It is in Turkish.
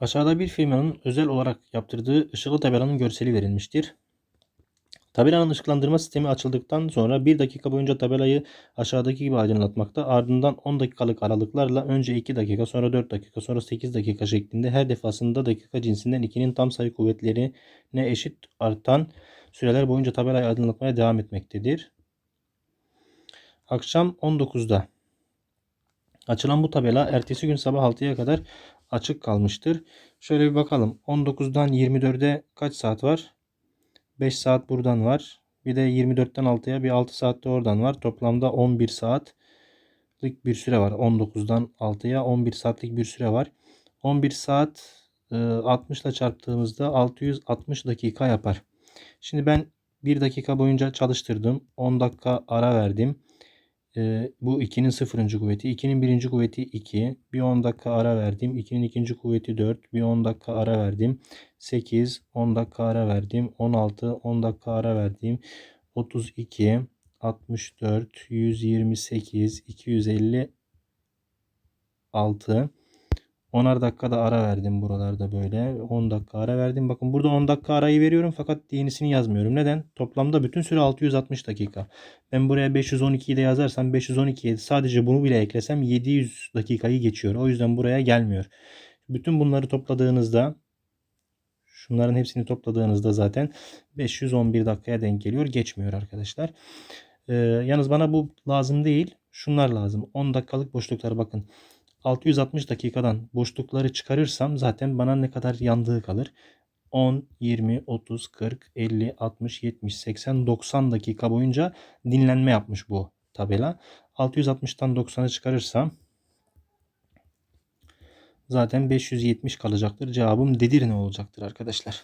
Aşağıda bir firmanın özel olarak yaptırdığı ışıklı tabelanın görseli verilmiştir. Tabelanın ışıklandırma sistemi açıldıktan sonra 1 dakika boyunca tabelayı aşağıdaki gibi aydınlatmakta. Ardından 10 dakikalık aralıklarla önce 2 dakika sonra 4 dakika sonra 8 dakika şeklinde her defasında dakika cinsinden 2'nin tam sayı kuvvetlerine eşit artan süreler boyunca tabelayı aydınlatmaya devam etmektedir. Akşam 19'da açılan bu tabela ertesi gün sabah 6'ya kadar açık kalmıştır. Şöyle bir bakalım. 19'dan 24'e kaç saat var? 5 saat buradan var. Bir de 24'ten 6'ya bir 6 saat de oradan var. Toplamda 11 saatlik bir süre var. 19'dan 6'ya 11 saatlik bir süre var. 11 saat 60 ile çarptığımızda 660 dakika yapar. Şimdi ben 1 dakika boyunca çalıştırdım. 10 dakika ara verdim. Ee, bu 2'nin sıfırıncı kuvveti. 2'nin birinci kuvveti 2. Bir 10 dakika ara verdim. 2'nin ikinci kuvveti 4. Bir 10 dakika ara verdim. 8. 10 dakika ara verdim. 16. 10 dakika ara verdim. 32. 64. 128. 256. 10'ar dakikada ara verdim buralarda böyle. 10 dakika ara verdim. Bakın burada 10 dakika arayı veriyorum fakat yenisini yazmıyorum. Neden? Toplamda bütün süre 660 dakika. Ben buraya 512'yi de yazarsam 512'ye sadece bunu bile eklesem 700 dakikayı geçiyor. O yüzden buraya gelmiyor. Bütün bunları topladığınızda şunların hepsini topladığınızda zaten 511 dakikaya denk geliyor. Geçmiyor arkadaşlar. Ee, yalnız bana bu lazım değil. Şunlar lazım. 10 dakikalık boşluklar bakın. 660 dakikadan boşlukları çıkarırsam zaten bana ne kadar yandığı kalır. 10, 20, 30, 40, 50, 60, 70, 80, 90 dakika boyunca dinlenme yapmış bu tabela. 660'tan 90'ı çıkarırsam zaten 570 kalacaktır. Cevabım Dedirne olacaktır arkadaşlar.